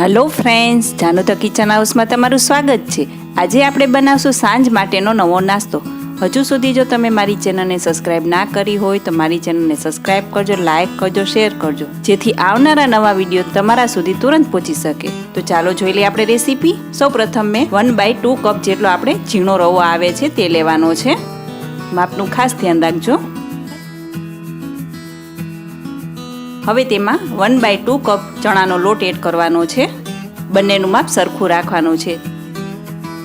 Hello friends જાનો the kitchen હાઉસમાં તમારું સ્વાગત છે. આજે આપણે બનાવશું સાંજ માટેનો નવો નાસ્તો. હજુ સુધી જો તમે મારી ચેનલને સબસ્ક્રાઇબ ના કરી હોય તો મારી ચેનલને સબસ્ક્રાઇબ કરજો લાઇક કરજો શેર કરજો. જેથી આવનારા નવા વીડિયો તમારા સુધી તુરંત પહોંચી શકે. તો ચાલો જોઈ લઈએ આપણે રેસીપી સૌ પ્રથમ મેં વન બાય ટુ કપ જેટલો આપણે ઝીણો રવો આવે છે તે લેવાનો છે. માપનું ખાસ ધ્યાન રાખજો. હવે તેમાં વન બાય ટુ કપ ચણાનો લોટ એડ કરવાનો છે. બંનેનું માપ સરખું રાખવાનું છે.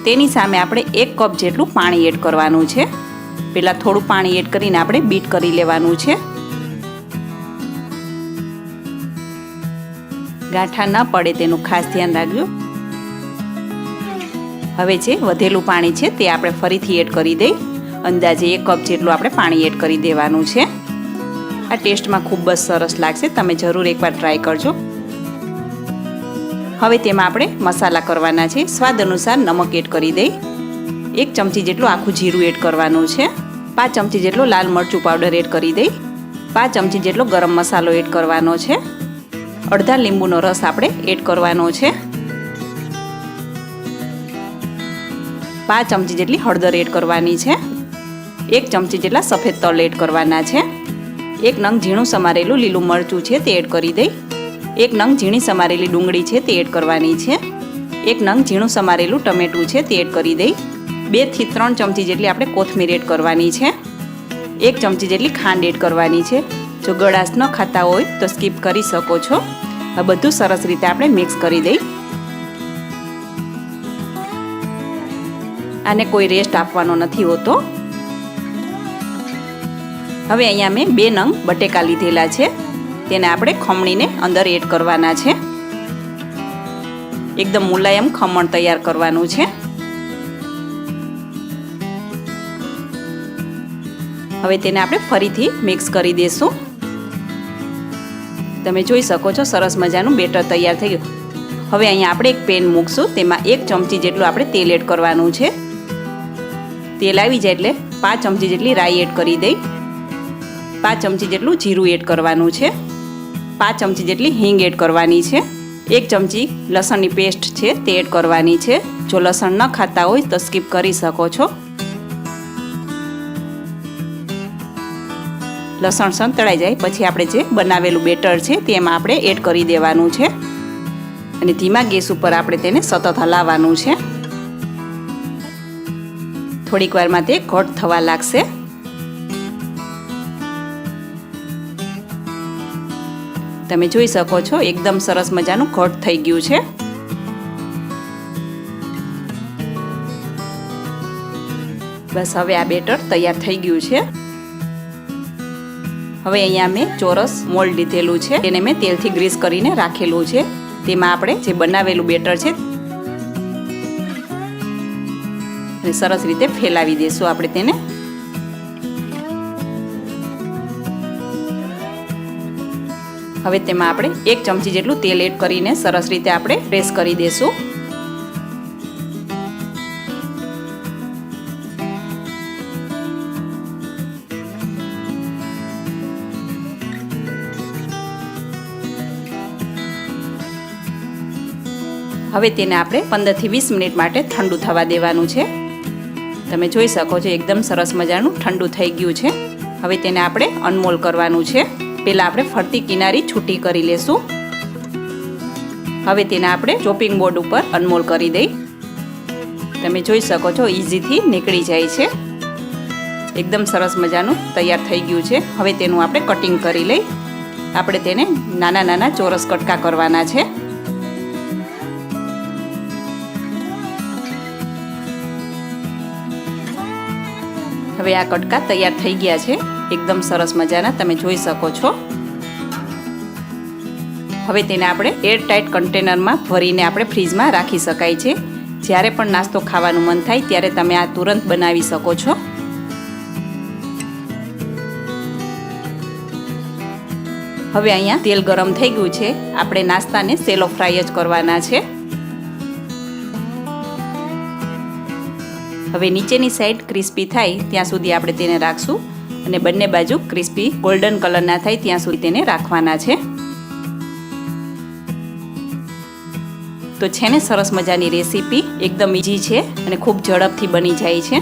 તેની સામે આપણે એક કપ જેટલું પાણી એડ કરવાનું છે. પહેલાં થોડું પાણી એડ કરીને આપણે બીટ કરી લેવાનું છે. ગાંઠા ન પડે તેનું ખાસ ધ્યાન રાખજો. હવે જે વધેલું પાણી છે તે આપણે ફરીથી એડ કરી દઈ. અંદાજે એક કપ જેટલું આપણે પાણી એડ કરી દેવાનું છે. આ ટેસ્ટમાં ખૂબ જ સરસ લાગશે. તમે જરૂર એકવાર ટ્રાય કરજો. હવે તેમાં આપણે મસાલા કરવાના છે. સ્વાદ અનુસાર નમક એડ કરી દઈ. એક ચમચી જેટલું આખું જીરું એડ કરવાનું છે. પાંચ ચમચી જેટલો લાલ મરચું પાવડર એડ કરી દઈ. પાંચ ચમચી જેટલો ગરમ મસાલો એડ કરવાનો છે. અડધા લીંબુનો રસ આપણે એડ કરવાનો છે. પાંચ ચમચી જેટલી હળદર એડ કરવાની છે. એક ચમચી જેટલા સફેદ તલ એડ કરવાના છે. એક નંગ ઝીણું સમારેલું લીલું મરચું છે, તે એડ કરી દઈ. એક નંગ ઝીણી સમારેલી ડુંગળી છે, તે એડ કરવાની છે. એક નંગ ઝીણું સમારેલું ટમેટું છે, તે એડ કરી દઈ. બેથી ત્રણ ચમચી જેટલી આપણે કોથમીર એડ કરવાની છે. એક ચમચી જેટલી ખાંડ એડ કરવાની છે. જો ગળાશ ન ખાતા હોય, તો સ્કીપ કરી શકો છો. આ બધું સરસ રીતે આપણે મિક્સ કરી દઈ. આને કોઈ રેસ્ટ આપવાનો નથી હોતો. હવે અહીંયા મેં બે નંગ બટેકા લીધેલા છે. તેને આપણે ખમણીને અંદર એડ કરવાના છે. એકદમ મુલાયમ ખમણ તૈયાર કરવાનું છે. હવે તેને આપણે ફરીથી મિક્સ કરી દઈશું તમે જોઈ શકો છો, સરસ મજાનું બેટર તૈયાર થઈ ગયું. હવે અહીંયા આપણે એક પેન મૂકશું, તેમાં એક ચમચી જેટલું આપણે તેલ એડ કરવાનું છે. તેલ આવી જાય એટલે પાંચ ચમચી જેટલી રાઈ એડ કરી દઈ. પાંચ ચમચી જેટલું જીરું એડ કરવાનું છે. પાંચ ચમચી જેટલી હિંગ એડ કરવાની છે. એક ચમચી લસણની પેસ્ટ છે તે એડ કરવાની છે. જો લસણ ન ખાતા હોય તો સ્કીપ કરી શકો છો. લસણ સંતળાઈ જાય પછી આપણે જે બનાવેલું બેટર છે તેમાં આપણે એડ કરી દેવાનું છે. અને ધીમા ગેસ ઉપર આપણે તેને સતત હલાવવાનું છે. થોડીક વારમાં તે ઘટ થવા લાગશે. તમે જોઈ શકો છો, એકદમ સરસ મજાનું ઘટ થઈ ગયું છે. બસ હવે આ બેટર તૈયાર થઈ ગયું છે. હવે અહીંયા મેં ચોરસ મોલ્ડ લીધેલું છે, તેને મેં તેલથી ગ્રીસ કરીને રાખેલું છે. તેમાં આપણે જે બનાવેલું બેટર છે સરસ રીતે ફેલાવી દઈશું આપણે તેને. હવે તેમાં આપણે એક ચમચી જેટલું તેલ એડ કરીને સરસ રીતે આપણે પ્રેસ કરી દઈશું હવે તેને આપણે પંદરથી વીસ મિનિટ માટે ઠંડુ થવા દેવાનું છે. તમે જોઈ શકો છો, એકદમ સરસ મજાનું ઠંડુ થઈ ગયું છે. હવે તેને આપણે અનમોલ કરવાનું છે. પહેલાં આપણે ફરતી કિનારી છૂટી કરી લેશું. હવે તેને આપણે ચોપિંગ બોર્ડ ઉપર અનમોલ કરી દઈ. તમે જોઈ શકો છો ઇઝીથી નીકળી જાય છે. એકદમ સરસ મજાનું તૈયાર થઈ ગયું છે. હવે તેનું આપણે કટિંગ કરી લઈ. આપણે તેને નાના નાના ચોરસ કટકા કરવાના છે. હવે આ કટકા તૈયાર થઈ ગયા છે. એકદમ સરસ મજાના તમે જોઈ શકો છો. હવે તેને આપણે એરટાઇટ કન્ટેનરમાં ભરીને આપણે ફ્રીજમાં રાખી શકાય છે. જ્યારે પણ નાસ્તો ખાવાનું મન થાય ત્યારે તમે આ તુરંત બનાવી શકો છો. હવે અહીંયા તેલ ગરમ થઈ ગયું છે. આપણે નાસ્તાને સેલો ફ્રાય જ કરવાના છે. હવે નીચેની સાઈડ ક્રિસ્પી થાય ત્યાં સુધી આપણે તેને રાખશું. અને બંને બાજુ ક્રિસ્પી ગોલ્ડન કલરના થાય ત્યાં સુધી તેને રાખવાના છે. તો છે ને સરસ મજાની રેસીપી, એકદમ ઇઝી છે અને ખૂબ ઝડપથી બની જાય છે.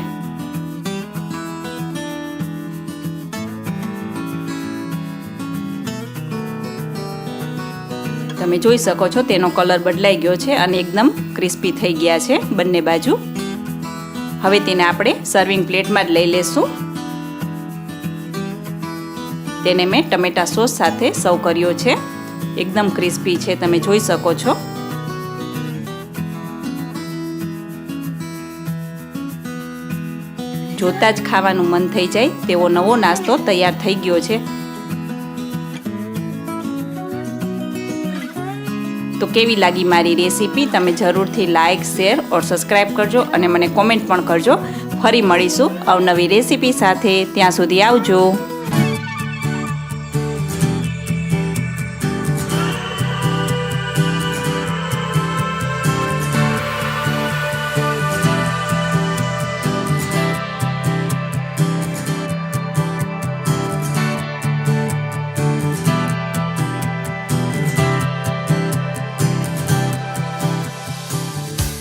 તમે જોઈ શકો છો તેનો કલર બદલાઈ ગયો છે અને એકદમ ક્રિસ્પી થઈ ગયા છે બંને બાજુ. હવે તેને આપણે સર્વિંગ પ્લેટમાં જ લઈ લેશું. તેને મેં ટમેટા સોસ સાથે સર્વ કર્યો છે. એકદમ ક્રિસ્પી છે, તમે જોઈ શકો છો. જોતા જ ખાવાનું મન થઈ જાય, તેવો નવો નાસ્તો તૈયાર થઈ ગયો છે. તો કેવી લાગી મારી રેસીપી? તમે જરૂરથી લાઇક શેર ઓર સબસ્ક્રાઈબ કરજો અને મને કોમેન્ટ પણ કરજો. ફરી મળીશું અવનવી રેસીપી સાથે. ત્યાં સુધી આવજો.